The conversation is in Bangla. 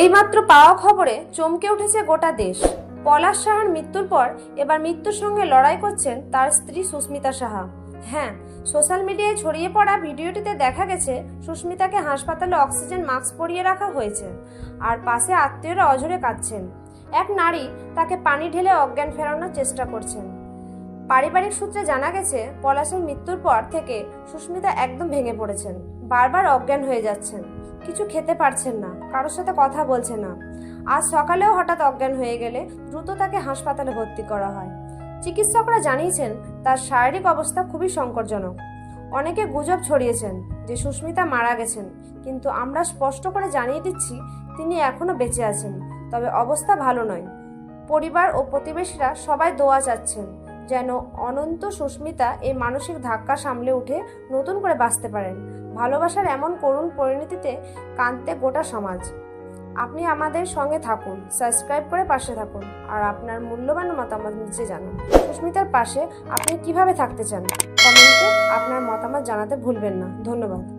এইমাত্র পাওয়া খবরে চমকে উঠেছে গোটা দেশ। পলাশ সাহার মৃত্যুর পর এবার মৃত্যুর সঙ্গে লড়াই করছেন তার স্ত্রী সুস্মিতা সাহা। হ্যাঁ সোশ্যাল মিডিয়ায় ছড়িয়ে পড়া ভিডিওটিতে দেখা গেছে, সুস্মিতাকে হাসপাতালে অক্সিজেন মাস্ক পরিয়ে রাখা হয়েছে আর পাশে আত্মীয়রা অঝরে কাঁদছেন। এক নারী তাকে পানি ঢেলে অজ্ঞান ফেরানোর চেষ্টা করছেন। পারিবারিক সূত্রে জানা গেছে, পলাশের মৃত্যুর পর থেকে সুস্মিতা একদম ভেঙে পড়েছেন। বারবার অজ্ঞান হয়ে যাচ্ছেন। কিছু খেতে পারছেন না, কারোর সাথে কথা বলছে না। আজ সকালেও হঠাৎ অজ্ঞান হয়ে গেলে দ্রুত তাকে হাসপাতালে ভর্তি করা হয়। চিকিৎসকরা জানিয়েছেন, তার শারীরিক অবস্থা খুবই সংকটজনক। অনেকে গুজব ছড়িয়েছেন যে সুস্মিতা মারা গেছেন, কিন্তু আমরা স্পষ্ট করে জানিয়ে দিচ্ছি, তিনি এখনও বেঁচে আছেন। তবে অবস্থা ভালো নয়। পরিবার ও প্রতিবেশীরা সবাই দোয়া চাচ্ছেন। যেন অনন্ত সুস্মিতা এই মানসিক ধাক্কা সামলে উঠে নতুন করে বাঁচতে পারেন। ভালোবাসার এমন করুণ পরিণতিতে কাঁদতে গোটা সমাজ। আপনি আমাদের সঙ্গে থাকুন, সাবস্ক্রাইব করে পাশে থাকুন আর আপনার মূল্যবান মতামত নিচে জানান। সুস্মিতার পাশে আপনি কীভাবে থাকতে চান? কমেন্টে আপনার মতামত জানাতে ভুলবেন না। ধন্যবাদ।